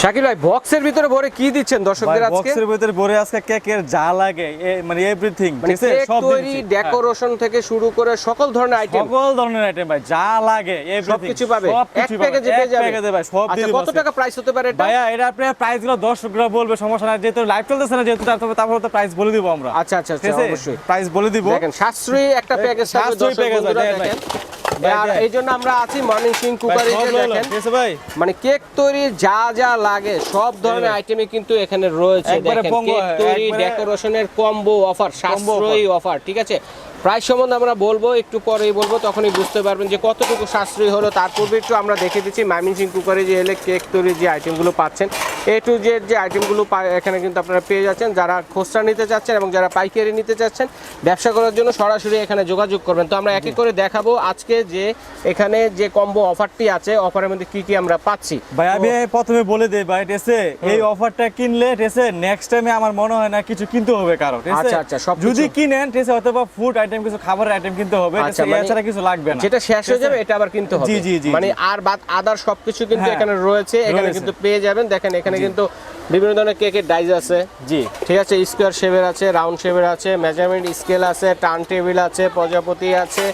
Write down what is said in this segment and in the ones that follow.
শাকিল ভাই বক্সের ভিতরে ভরে কি দিচ্ছেন দর্শকদের আজকে? বক্সের ভিতরে ভরে আজকে কেকের যা লাগে মানে এভরিথিং মানে ঠিক আছে? সব তৈরি ডেকোরেশন থেকে শুরু করে সকল ধরনের হ্যাঁ। আইটেম সকল ধরনের আইটেম ভাই যা লাগে এভরিথিং সবকিছু পাবে। এক প্যাকেজে পেয়ে যাবে। প্যাকেজে ভাই সব আচ্ছা দিয়ে কত টাকা প্রাইস হতে পারে এটা? ভাইয়া এটা আপনার প্রাইসগুলো দর্শকরা বলবে সমস্যা নাই। যেহেতু লাইভ চলতেছে না যেহেতু তারপর তারপর তো প্রাইস বলে দিব আমরা। আচ্ছা আচ্ছা আচ্ছা অবশ্যই। প্রাইস বলে দিব। দেখেন সাশ্রয়ী একটা প্যাকেজ সাশ্রয়ী দর্শক দেখেন ভাই। ভাই, আর এই জন্য আমরা আছি মর্নিং সিং কুকারি দেখেন ভাই। মানে কেক তৈরি যা যা লাগে সব ধরনের আইটেমই কিন্তু এখানে রয়েছে দেখেন। কেক তৈরি ডেকোরেশনের কম্বো অফার সাশ্রয়ী অফার ঠিক আছে? প্রাইস সম্বন্ধে আমরা বলব একটু পরেই বলব তখনই বুঝতে পারবেন যে কতটুকু সাশ্রয়ী হলো। তার পূর্বে একটু আমরা দেখে দিচ্ছি মাইমিন সিং কুকারে যে এলে কেক তৈরির যে আইটেমগুলো পাচ্ছেন এ টু জেড যে আইটেমগুলো এখানে কিন্তু আপনারা পেয়ে যাচ্ছেন। যারা খুচরা নিতে চাচ্ছেন এবং যারা পাইকারি নিতে চাচ্ছেন ব্যবসা করার জন্য সরাসরি এখানে যোগাযোগ করবেন। তো আমরা এক এক করে দেখাবো আজকে যে এখানে যে কম্বো অফারটি আছে অফারের মধ্যে কি কি আমরা পাচ্ছি। ভাই আমি প্রথমে বলে দেই ভাই টেসে এই অফারটা কিনলে টেসে নেক্সট টাইমে আমার মনে হয় না কিছু কিনতে হবে কারও ঠিক আছে? আচ্ছা, আচ্ছা, সব যদি কিনেন টেসে অথবা ফুড আইটেম কিছু খাবারের আইটেম কিনতে হবে আচ্ছা, মানে এছাড়া কিছু লাগবে না। যেটা শেষ হয়ে যাবে এটা আবার কিনতে হবে। জি, জি, জি, মানে আর বাদ আদার সবকিছু কিন্তু হ্যাঁ, এখানে রয়েছে এখানে কিন্তু পেয়ে যাবেন। দেখেন এখানে কিন্তু বিভিন্ন ধরনের কেকের ডাইজ আছে। জি। ঠিক আছে স্কোয়ার শেপের আছে রাউন্ড শেপের আছে মেজারমেন্ট স্কেল আছে টার্ন টেবিল আছে প্রজাপতি আছে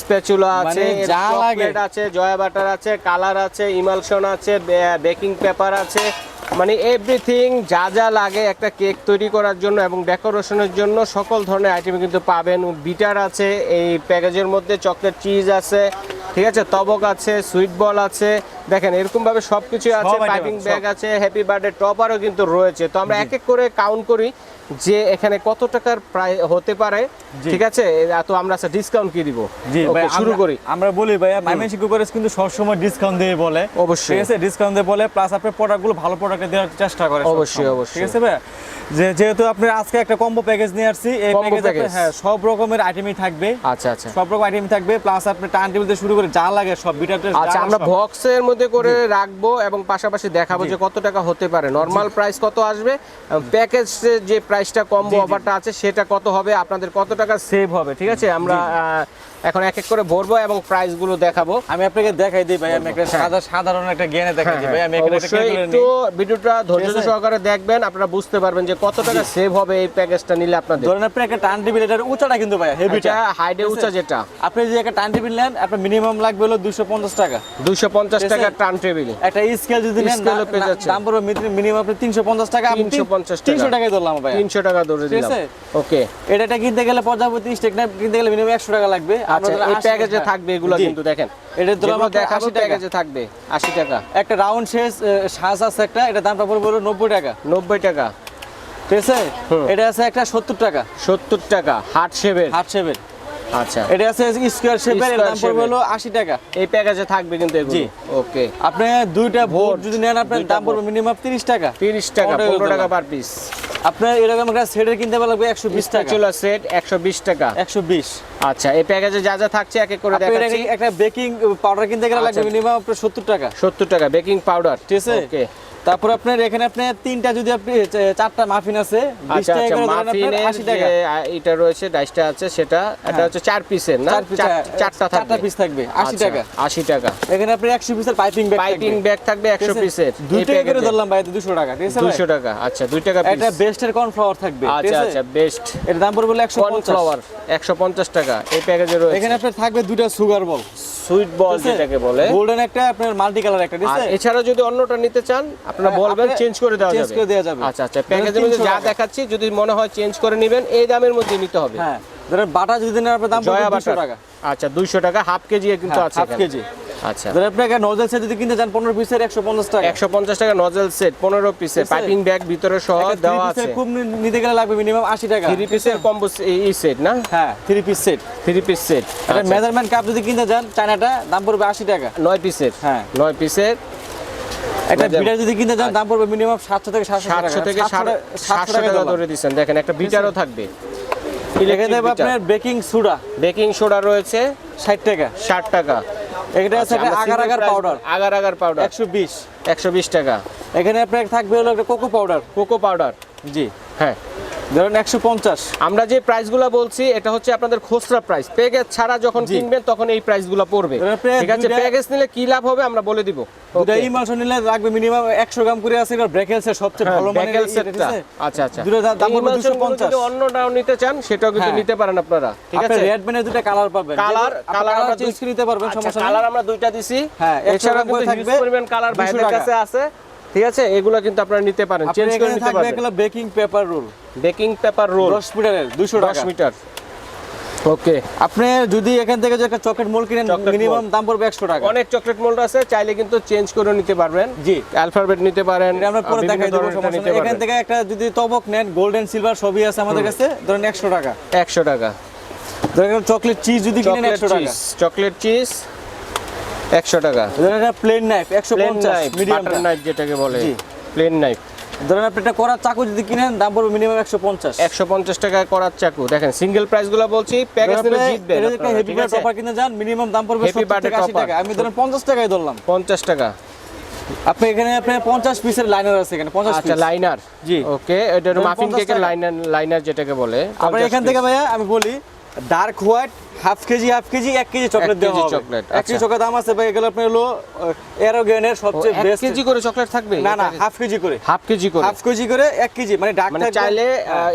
স্প্যাচুলা আছে মানে যা লাগে। আছে জয়া বাটার আছে কালার আছে ইমালশন আছে বেকিং পেপার আছে। মানে এভরিথিং যা যা লাগে একটা কেক তৈরি করার জন্য এবং ডেকোরেশনের জন্য সকল ধরনের আইটেম কিন্তু পাবেন। বিটার আছে, এই প্যাকেজের মধ্যে চকলেট চিজ আছে, ঠিক আছে? তবক আছে সুইট বল আছে দেখেন এরকম ভাবে সবকিছু আছে পাইপিং ব্যাগ আছে হ্যাপি বার্থডে টপারও কিন্তু রয়েছে। তো আমরা এক এক করে কাউন্ট করি যে এখানে কত টাকার প্রায় হতে পারে ঠিক আছে? তো আমরা ডিসকাউন্ট কি দিব? জি ভাই শুরু করি। আমরা বলি ভাইয়া মাইমেন্সি কুকারেস কিন্তু সবসময় ডিসকাউন্ট দিয়ে বলে। অবশ্যই। ঠিক আছে? ডিসকাউন্ট দিয়ে বলে প্লাস আপনি প্রোডাক্টগুলো ভালো প্রোডাক্ট দেওয়ার চেষ্টা করে অবশ্যই, অবশ্যই। ঠিক আছে ভাই যে যেহেতু আপনি আজকে একটা কম্বো প্যাকেজ নিয়ে আসছি এই প্যাকেজে হ্যাঁ সব রকমের আইটেমই থাকবে। আচ্ছা আচ্ছা। সব রকম আইটেম থাকবে প্লাস আপনি টার্ন টেবিল থেকে শুরু করে যা লাগে সব বিটার আচ্ছা আমরা বক্সের মধ্যে করে রাখব এবং পাশাপাশি দেখাবো যে কত টাকা হতে পারে। নর্মাল প্রাইস কত আসবে? প্যাকেজ যে প্রাইসটা কম্বো। অফারটা আছে সেটা কত হবে? আপনাদের কত টাকা সেভ হবে ঠিক আছে? আমরা এখন এক এক করে ভরবো এবং প্রাইসগুলো দেখাবো। আমি আপনাকে দেখাই দিই ভাই আমি একটা হ্যাঁ। সাদা সাধারণ একটা জ্ঞানে দেখাই দিই ভাই আমি এখানে একটা একটু ভিডিওটা ধৈর্য সহকারে দেখবেন আপনারা বুঝতে পারবেন যে কত টাকা সেভ হবে এই প্যাকেজটা নিলে আপনাদের। ধরেন আপনি একটা টার্ন টেবিল এটার উঁচাটা কিন্তু ভাই হেভিটা হাইডে উঁচা যেটা। আপনি যে একটা টার্ন টেবিল নেন আপনার মিনিমাম লাগবে হলো দুশো পঞ্চাশ টাকা। দুইশো পঞ্চাশ ঠিক আছে? টাকা টার্ন টেবিল একটা স্কেল যদি নেন। দাম পড়বে মিনিমাম আপনি তিনশো পঞ্চাশ টাকা আমি 350 টাকা। তিনশো টাকায় ধরলাম ভাই। তিনশো টাকা ধরে দিলাম? ওকে এটা কিনতে গেলে প্রজাপতি স্টেক না কিনতে গেলে মিনিমাম একশো টাকা লাগবে। আচ্ছা এই 80 প্যাকেজে। থাকবে এগুলো কিন্তু দেখেন। এটা তো আমরা আপনার 80 টাকা। প্যাকেজে থাকবে আশি টাকা। একটা রাউন্ড শেষ সাজ আছে একটা এটা দামটা পড়বে হলো নব্বই টাকা। নব্বই টাকা। ঠিক আছে? এটা আছে একটা সত্তর টাকা। সত্তর টাকা হাট শেভের হাট শেপের। আচ্ছা। এটা আছে স্কোয়ার শেপের এর দাম পড়বে হলো আশি টাকা। এই প্যাকেজে থাকবে কিন্তু এগুলো। জি। ওকে আপনি দুইটা ভোট যদি নেন আপনার দাম পড়বে মিনিমাম তিরিশ টাকা। তিরিশ টাকা পনেরো পনেরো টাকা টাকা। পার পিস আপনার এরকম একটা সেটের কিনতে লাগবে একশো বিশ টাকা। চুলা সেট একশো বিশ টাকা। একশো বিশ। আচ্ছা এই প্যাকেজে যা যা থাকছে এক এক করে দেখাচ্ছি। একটা বেকিং পাউডার কিনতে গেলে লাগবে আচ্ছা। মিনিমাম আপনার সত্তর টাকা। সত্তর টাকা বেকিং পাউডার ঠিক আছে? ওকে তারপর আপনার এখানে আপনি তিনটা যদি আপনি চারটা মাফিন আছে আচ্ছা আচ্ছা টাকা। এটা রয়েছে ডাইসটা আছে সেটা এটা হ্যাঁ। হচ্ছে চার পিসের না? চারটা চারটা পিস থাকবে আশি আচ্ছা, টাকা। আশি টাকা। এখানে আপনি একশো পিসের পাইপিং ব্যাগ পাইপিং ব্যাগ থাকবে একশো পিসের দুই টাকা করে ধরলাম ভাই দুশো টাকা ঠিক আছে ভাই? দুশো টাকা আচ্ছা দুই টাকা পিস বেস্টের কর্নফ্লাওয়ার থাকবে আচ্ছা আচ্ছা বেস্ট এর দাম পড়বে একশো কর্নফ্লাওয়ার একশো পঞ্চাশ টাকা এই প্যাকেজে রয়েছে। এখানে আপনার থাকবে দুইটা সুগার বল সুইট বল যেটাকে বলে। গোল্ডেন একটা আপনার মাল্টি কালার একটা দিছে এছাড়া যদি অন্যটা নিতে চান আপনারা হ্যাঁ, বলবেন চেঞ্জ করে দেওয়া যাবে। চেঞ্জ করে দেওয়া যাবে। আচ্ছা আচ্ছা প্যাকেজের মধ্যে যা দেখাচ্ছি যদি মনে হয় চেঞ্জ করে নেবেন এই দামের মধ্যে নিতে হবে। হ্যাঁ বাটা যদি নেওয়ার দাম জয়া পড়বে দুশো বাটার। টাকা। আচ্ছা দুইশো টাকা হাফ কেজি কিন্তু হ্যাঁ, আছে হাফ কেজি। আচ্ছা। ধরেন আপনি একটা নজল সেট যদি কিনতে চান পনেরো পিসের একশো পঞ্চাশ টাকা। একশো পঞ্চাশ টাকা নজেল সেট পনেরো পিসের ঠিক পাইপিং ব্যাগ ভিতরে সহ দেওয়া আছে। খুব নিতে গেলে লাগবে মিনিমাম আশি টাকা। থ্রি পিসের কম্বো এই সেট না? হ্যাঁ three piece set three piece set একটা মেজারমেন্ট কাপ যদি কিনতে চান চায়নাটা দাম পড়বে আশি টাকা। নয় পিসের হ্যাঁ। নয় পিসের একটা বিটার যদি কিনতে চান দাম পড়বে মিনিমাম সাতশো থেকে সাতশো সাতশো থেকে সাড়ে- টাকা ধরে দিচ্ছেন। দেখেন একটা বিটারও থাকবে। এখানে আপনার বেকিং সোডা বেকিং সোডা রয়েছে। ষাট টাকা। ষাট টাকা। এখানে আছে আচ্ছা, একটা agar agar powder agar agar powder একশো বিশ। একশো বিশ টাকা। এখানে আপনার থাকবে হলো একটা কোকো পাউডার কোকো পাউডার জি হ্যাঁ। ধরেন একশো পঞ্চাশ। আমরা যে প্রাইসগুলো বলছি এটা হচ্ছে আপনাদের খুচরা প্রাইস। প্যাকেজ ছাড়া যখন কিনবেন তখন এই প্রাইসগুলো পড়বে। ঠিক আছে প্যাকেজ নিলে কি লাভ হবে আমরা বলে দিব। দুটা এই নিলে লাগবে মিনিমাম একশো গ্রাম করে আছে এবার ব্রেকেলসের সবচেয়ে ভালো মানের ব্যাকেল ইয়ে, সেটটা। আচ্ছা আচ্ছা। দুটো দাম- দাম পড়বে 250 যদি অন্য ডাও নিতে চান সেটাও কিন্তু হ্যাঁ। নিতে পারেন আপনারা। ঠিক আছে? রেড দুটো কালার পাবেন। কালার কালার আমরা চেঞ্জ নিতে পারবেন সমস্যা নেই। কালার আমরা দুইটা দিছি। হ্যাঁ, এছাড়া কিন্তু হিউজ পরিমাণ কালার 200 কাছে আছে। ঠিক আছে? এগুলো কিন্তু আপনারা নিতে পারেন চেঞ্জ করে নিতে পারবেন। Baking paper roll baking paper roll. 10 মিটারের 200 টাকা। 10 মিটার। ওকে আপনি যদি এখান থেকে যে একটা চকলেট মোল কিনেন মিনিমাম দাম পড়বে 100 টাকা। অনেক চকলেট মোল্ড আছে চাইলে কিন্তু চেঞ্জ করে নিতে পারবেন। জি। অ্যালফাবেট নিতে পারেন আমরা পরে দেখাই দেবো এখান থেকে একটা যদি তবক নেন গোল্ডেন সিলভার সবই আছে আমাদের কাছে ধরেন 100 টাকা। 100 টাকা। ধরেন চকলেট চিজ যদি কিনেন 100 টাকা। চকলেট চিজ 100 টাকা। ধরেন plain knife 150 knife medium knife যেটাকে বলে। Plain knife. ধরেন আপনি একটা করার চাকু যদি কিনেন দাম পড়বে মিনিমাম 150 একশো পঞ্চাশ টাকা করার চাকু। দেখেন সিঙ্গেল প্রাইসগুলো বলছি প্যাকেজ নিলে জিতবেন হেভি টপার কিনে যান মিনিমাম দাম পড়বে Happy 70 birthday থেকে 80 topper। টাকা আমি ধরেন 50 টাকায় ধরলাম। পঞ্চাশ টাকা। আপনি এখানে আপনি 50 পিসের লাইনার আছে এখানে 50 আচ্ছা লাইনার জি। ওকে এটা মাফিন 50 কেকের লাইনার লাইনার যেটাকে বলে 50 এখান থেকে ভাইয়া আমি বলি dark white half K G half K G এক কেজি চকলেট দেওয়া হবে। chocolate, এক কেজি আচ্ছা। চকলেট দাম আছে ভাই এগুলো আপনার হলো এরোগেনের সবচেয়ে এক বেস্ট কেজি করে চকলেট থাকবে? না না হাফ কেজি করে। হাফ কেজি করে। হাফ কেজি করে এক কেজি মানে ডার্ক মানে চাইলে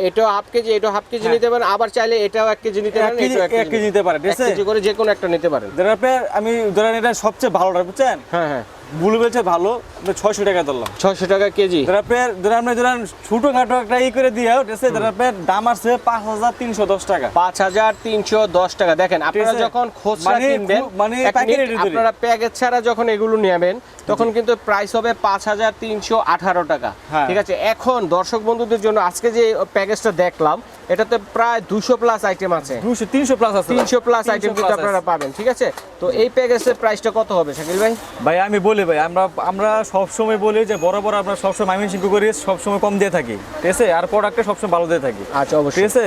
এটাও হাফ কেজি এটাও হাফ কেজি হ্যাঁ। নিতে পারেন আবার চাইলে এটাও এক কেজি নিতে পারেন এটাও এক কেজি নিতে পারেন ঠিক এক আছে? কেজি করে যে কোনো একটা নিতে পারেন। ধরেন আপনার আমি ধরেন এটা সবচেয়ে ভালোটা বুঝছেন? হ্যাঁ হ্যাঁ। ব্লু বেলছে ভালো। ছয়শো টাকা ধরলাম। ছয়শো টাকা কেজি। ধরেন আপনার ধরেন আপনি ধরেন ছোটখাটো একটা ই করে দিয়ে ধরেন আপনার দাম আছে পাঁচ হাজার তিনশো দশ টাকা। পাঁচ হাজার তিনশো দশ টাকা। দেখেন আপনারা যখন মানে কিনবেন মানে। আপনারা প্যাকেজ ছাড়া যখন এগুলো নেবেন তখন কিন্তু প্রাইস হবে পাঁচ হাজার তিনশো আঠারো টাকা। হ্যাঁ। ঠিক আছে? এখন দর্শক বন্ধুদের জন্য আজকে যে প্যাকেজটা দেখলাম এটাতে প্রায় দুশো প্লাস আইটেম আছে। দুশো তিনশো প্লাস আছে। তিনশো প্লাস আইটেম কিন্তু আপনারা পাবেন ঠিক আছে? তো এই প্যাকেজের প্রাইসটা কত হবে শাকিল ভাই? ভাই আমি বলি ভাই আমরা আমরা সবসময় বলি যে বড় বড় আমরা সবসময় মাইমিন শিল্প করি সবসময় কম দিয়ে থাকি ঠিক আছে? আর প্রোডাক্টটা সবসময় ভালো দিয়ে থাকি আচ্ছা অবশ্যই। ঠিক আছে?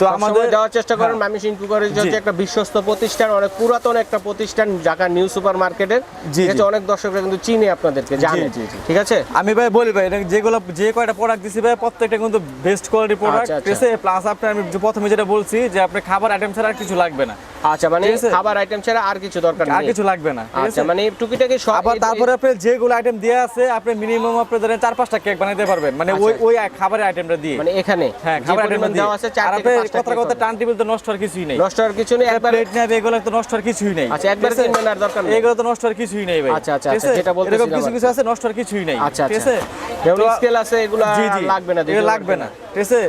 তো আমাদের দেওয়ার চেষ্টা করেন হ্যাঁ। মামি সিংকু করে হচ্ছে একটা বিশ্বস্ত প্রতিষ্ঠান অনেক পুরাতন একটা প্রতিষ্ঠান ঢাকা নিউ সুপার মার্কেটের আছে অনেক দর্শকরা কিন্তু চিনে আপনাদেরকে জানে। ঠিক আছে? আমি ভাই বলি ভাই এটা যেগুলো যে কয়টা প্রোডাক্ট দিছি ভাই প্রত্যেকটা কিন্তু বেস্ট কোয়ালিটি প্রোডাক্ট। ঠিক আছে? প্লাস আপনি আমি প্রথমে যেটা বলছি যে আপনি খাবার আইটেম ছাড়া আর কিছু লাগবে না। আচ্ছা মানে খাবার আইটেম ছাড়া আর কিছু দরকার আর কিছু লাগবে না আচ্ছা মানে টুকিটাকি সব আবার তারপরে আপনি যেগুলো আইটেম দেওয়া আছে আপনি মিনিমাম আপনি ধরেন চার পাঁচটা কেক বানাতে পারবেন। মানে ওই আচ্ছা। ওই খাবারের আইটেমটা দিয়ে। মানে এখানে হ্যাঁ খাবার আইটেম পরিমাণ দেওয়া আছে চার থেকে পাঁচটা কথা কথা টান টেবিল তো নষ্ট আর কিছুই নেই। নষ্ট হওয়ার কিছু নেই একবার প্লেট নেবে এগুলো তো নষ্ট আর কিছুই নেই। আচ্ছা, একবারে? কিনবেন আর দরকার নেই। এগুলো তো নষ্ট আর কিছুই নেই ভাই। আচ্ছা, আচ্ছা, আচ্ছা? যেটা বলতেছিলাম এরকম কিছু কিছু আছে নষ্ট আর কিছুই নেই। আচ্ছা ঠিক আচ্ছা। আছে? যেমন স্কেল আছে এগুলো লাগবে না লাগবে না। ঠিক আছে?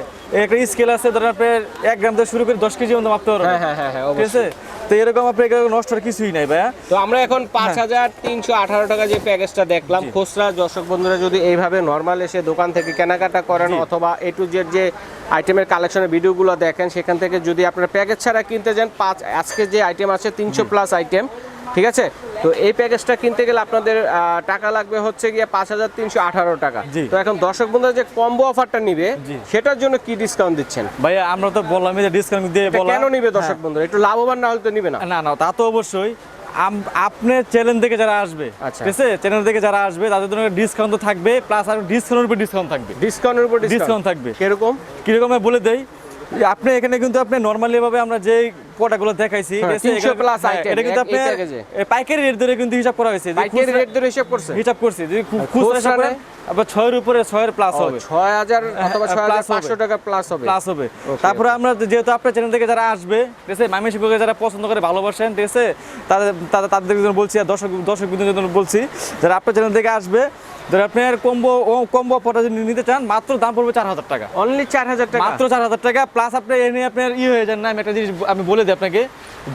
একটা স্কেল আছে ধরেন আপনার এক গ্রাম থেকে শুরু করে দশ কেজি মতো মাপতে পারবেন। হ্যাঁ, হ্যাঁ, হ্যাঁ, হ্যাঁ, ঠিক আছে? তো এরকম আপনার নষ্ট আর কিছুই নাই ভাইয়া। তো আমরা এখন পাঁচ হাজার তিনশো আঠারো টাকা যে প্যাকেজটা দেখলাম। খুচরা দর্শক বন্ধুরা যদি এইভাবে নর্মাল এসে দোকান থেকে কেনাকাটা করেন অথবা এ টু জেড যে আইটেমের কালেকশনের ভিডিওগুলো দেখেন সেখান থেকে যদি আপনারা প্যাকেজ ছাড়া কিনতে যান পাঁচ আজকে যে আইটেম আছে তিনশো প্লাস আইটেম ঠিক আছে? তো এই প্যাকেজটা কিনতে গেলে আপনাদের টাকা লাগবে হচ্ছে গিয়ে পাঁচ হাজার তিনশো আঠারো টাকা। তো এখন দর্শক বন্ধুরা যে কম্বো অফারটা নিবে। সেটার জন্য কি ডিসকাউন্ট দিচ্ছেন? ভাইয়া আমরা তো বললাম যে ডিসকাউন্ট দিয়ে কেন নিবে দর্শক বন্ধুরা? একটু লাভবান না হলে তো নিবে না। না না তা তো অবশ্যই। আপনার চ্যানেল থেকে যারা আসবে আচ্ছা। ঠিক আছে? চ্যানেল থেকে যারা আসবে তাদের জন্য ডিসকাউন্ট তো থাকবে প্লাস আর ডিসকাউন্টের উপর ডিসকাউন্ট থাকবে। ডিসকাউন্টের উপর ডিসকাউন্ট থাকবে। কীরকম? কীরকম বলে দেই যে আপনি এখানে কিন্তু আপনি নর্মালি ভাবে আমরা যে প্রোডাক্টগুলো দেখাইছি হ্যাঁ, ঠিক আছে, 300 এখানে- plus হ্যাঁ, এটা কিন্তু পাইকারি রেট ধরে কিন্তু হিসাব করা হয়েছে। পাইকারি রেট ধরে হিসাব করছে। হিসাব করছি। যদি খুচরা খুচরা হিসাব করেন, আবার উপরে প্লাস হবে। ছয় হাজার অথবা ছয় হাজার plus হবে। পাঁচশো টাকা প্লাস হবে। প্লাস হবে। তারপরে আমরা যেহেতু আপনার চ্যানেল থেকে যারা আসবে ঠিক আছে মামি যারা পছন্দ করে ভালোবাসেন ঠিক আছে তাদের তাদের জন্য বলছি আর দর্শক দর্শক বিন্দুদের জন্য বলছি যারা আপনার চ্যানেল থেকে আসবে যারা আপনার কম্বো ও কম্বো পটা যদি নিতে চান মাত্র দাম পড়বে চার হাজার টাকা। অনলি চার হাজার টাকা। মাত্র চার হাজার টাকা প্লাস আপনি এনে আপনার ই হয়ে যান না আমি একটা জিনিস আমি বলে দিই আপনাকে।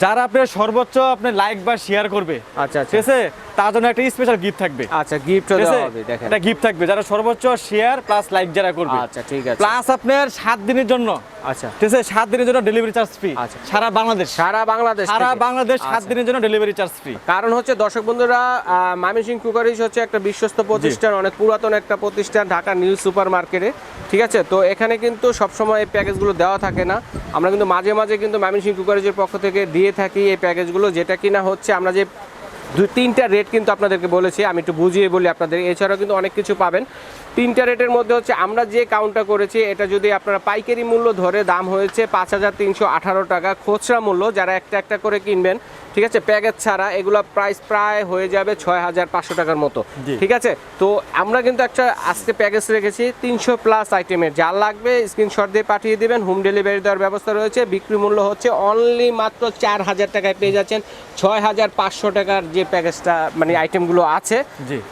যারা আপনার সর্বোচ্চ আপনি লাইক বা শেয়ার করবে আচ্ছা আচ্ছা। ঠিক আছে? তার জন্য একটা স্পেশাল গিফট থাকবে। আচ্ছা আছে? দেওয়া হবে দেখেন। একটা গিফট থাকবে যারা সর্বোচ্চ শেয়ার প্লাস লাইক যারা করবে। আচ্ছা ঠিক আছে। প্লাস আপনার সাত দিনের জন্য। আচ্ছা। ঠিক আছে? সাত দিনের জন্য ডেলিভারি চার্জ ফ্রি আচ্ছা। সারা বাংলাদেশ। সারা বাংলাদেশ সারা বাংলাদেশ সাত আচ্ছা। দিনের জন্য ডেলিভারি চার্জ ফ্রি কারণ হচ্ছে দর্শক বন্ধুরা মামি সিং কুকারিজ হচ্ছে একটা বিশ্বস্ত প্রতিষ্ঠান অনেক পুরাতন একটা প্রতিষ্ঠান ঢাকা নিউ সুপার মার্কেটে ঠিক আছে? তো এখানে কিন্তু সবসময় এই প্যাকেজগুলো দেওয়া থাকে না। আমরা কিন্তু মাঝে মাঝে কিন্তু মামি সিং কুকারিজের পক্ষ থেকে দিয়ে থাকি এই প্যাকেজগুলো যেটা কিনা হচ্ছে আমরা যে দুই তিনটা রেট কিন্তু আপনাদেরকে বলেছি আমি একটু বুঝিয়ে বলি আপনাদের। এছাড়াও কিন্তু অনেক কিছু পাবেন। তিনটা রেটের মধ্যে হচ্ছে আমরা যে কাউন্টটা করেছি এটা যদি আপনারা পাইকারি মূল্য ধরে দাম হয়েছে পাঁচ হাজার তিনশো আঠারো টাকা খুচরা মূল্য যারা একটা একটা করে কিনবেন ঠিক আছে প্যাকেজ ছাড়া এগুলো প্রাইস প্রায় হয়ে যাবে ছয় হাজার পাঁচশো টাকার মতো। ঠিক আছে? তো আমরা কিন্তু একটা আজকে প্যাকেজ রেখেছি তিনশো প্লাস আইটেমের যা লাগবে স্ক্রিনশট দিয়ে পাঠিয়ে দেবেন হোম ডেলিভারি দেওয়ার ব্যবস্থা রয়েছে। বিক্রি মূল্য হচ্ছে অনলি মাত্র চার হাজার টাকায় পেয়ে যাচ্ছেন ছয় হাজার পাঁচশো টাকার যে প্যাকেজটা মানে আইটেমগুলো আছে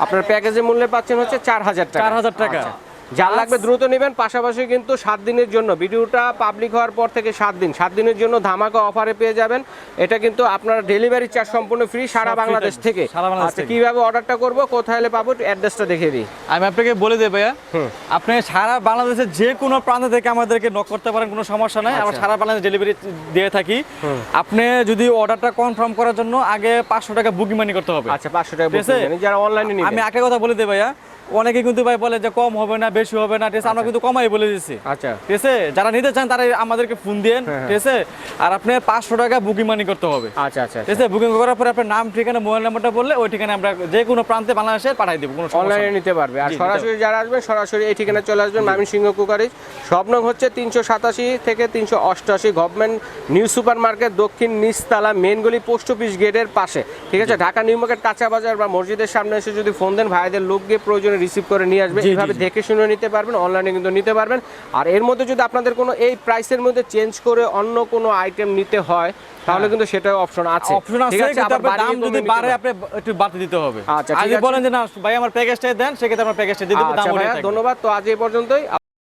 আপনার প্যাকেজের মূল্যে পাচ্ছেন হচ্ছে চার হাজার টাকা। 4,000 টাকা। আচ্ছা। যা লাগবে দ্রুত নেবেন পাশাপাশি কিন্তু সাত দিনের জন্য। ভিডিওটা পাবলিক হওয়ার পর থেকে সাত দিন। সাত দিনের জন্য ধামাকা অফারে পেয়ে যাবেন। এটা কিন্তু আপনার ডেলিভারি চার্জ সম্পূর্ণ ফ্রি সারা বাংলাদেশ থেকে। আচ্ছা কীভাবে অর্ডারটা করব? কোথায় এলে পাবো? অ্যাড্রেসটা দেখে দিই। আমি আপনাকে বলে দেব আপনি সারা বাংলাদেশের যে কোনো প্রান্ত থেকে আমাদেরকে নক করতে পারেন কোনো সমস্যা নাই। আমরা আচ্ছা। সারা বাংলাদেশ ডেলিভারি দিয়ে থাকি। আপনি যদি অর্ডারটা কনফার্ম করার জন্য আগে পাঁচশো টাকা বুকিং মানি করতে হবে। আচ্ছা পাঁচশো টাকা booking যারা অনলাইনে আমি একটা কথা বলে দেব ভাইয়া অনেকে কিন্তু ভাই বলে যে কম হবে না বেশি হবে না ঠিক আছে আমরা কিন্তু কমাই বলে দিচ্ছি আচ্ছা। ঠিক আছে যারা নিতে চান তারা আমাদেরকে ফোন দিন হ্যাঁ, ঠিক আছে আর আপনি পাঁচশো টাকা বুকিং মানি করতে হবে। আচ্ছা আচ্ছা ঠিক আছে বুকিং করার পরে আপনার নাম ঠিকানা মোবাইল নাম্বারটা বললে ওই ঠিকানা আমরা যে কোনো প্রান্তে বাংলাদেশে পাঠাই দেবো কোনো অনলাইনে নিতে পারবে। আর সরাসরি যারা আসবেন সরাসরি এই ঠিকানায় চলে আসবেন মামিন সিংহ কুকারি। স্বপ্নং হচ্ছে তিনশো সাতাশি থেকে তিনশো অষ্টআশি গভর্নমেন্ট নিউ সুপার মার্কেট দক্ষিণ নিচতলা মেনগলি পোস্ট অফিস গেটের পাশে। ঠিক আছে ঢাকা নিউ মার্কেট কাঁচা বাজার বা মসজিদের সামনে এসে যদি ফোন দেন ভাইদের লোক গিয়ে প্রয়োজনে রিসিভ করে নিয়ে আসবে এইভাবে দেখে শুনে নিতে পারবেন অনলাইনে কিন্তু নিতে পারবেন। আর এর মধ্যে যদি আপনাদের কোনো এই প্রাইসের মধ্যে চেঞ্জ করে অন্য কোনো আইটেম নিতে হয় তাহলে কিন্তু সেটাও অপশন আছে। অপশন আছে ঠিক আছে? কিন্তু আপনার দাম যদি বাড়ে আপনি একটু বাড়তে দিতে হবে। আচ্ছা, আছে। বলেন যে না ভাই আমার প্যাকেজটাই দেন সেক্ষেত্রে আমার প্যাকেজটা দিয়ে দেব দাম আচ্ছা। ধন্যবাদ। তো আজ এই পর্যন্তই।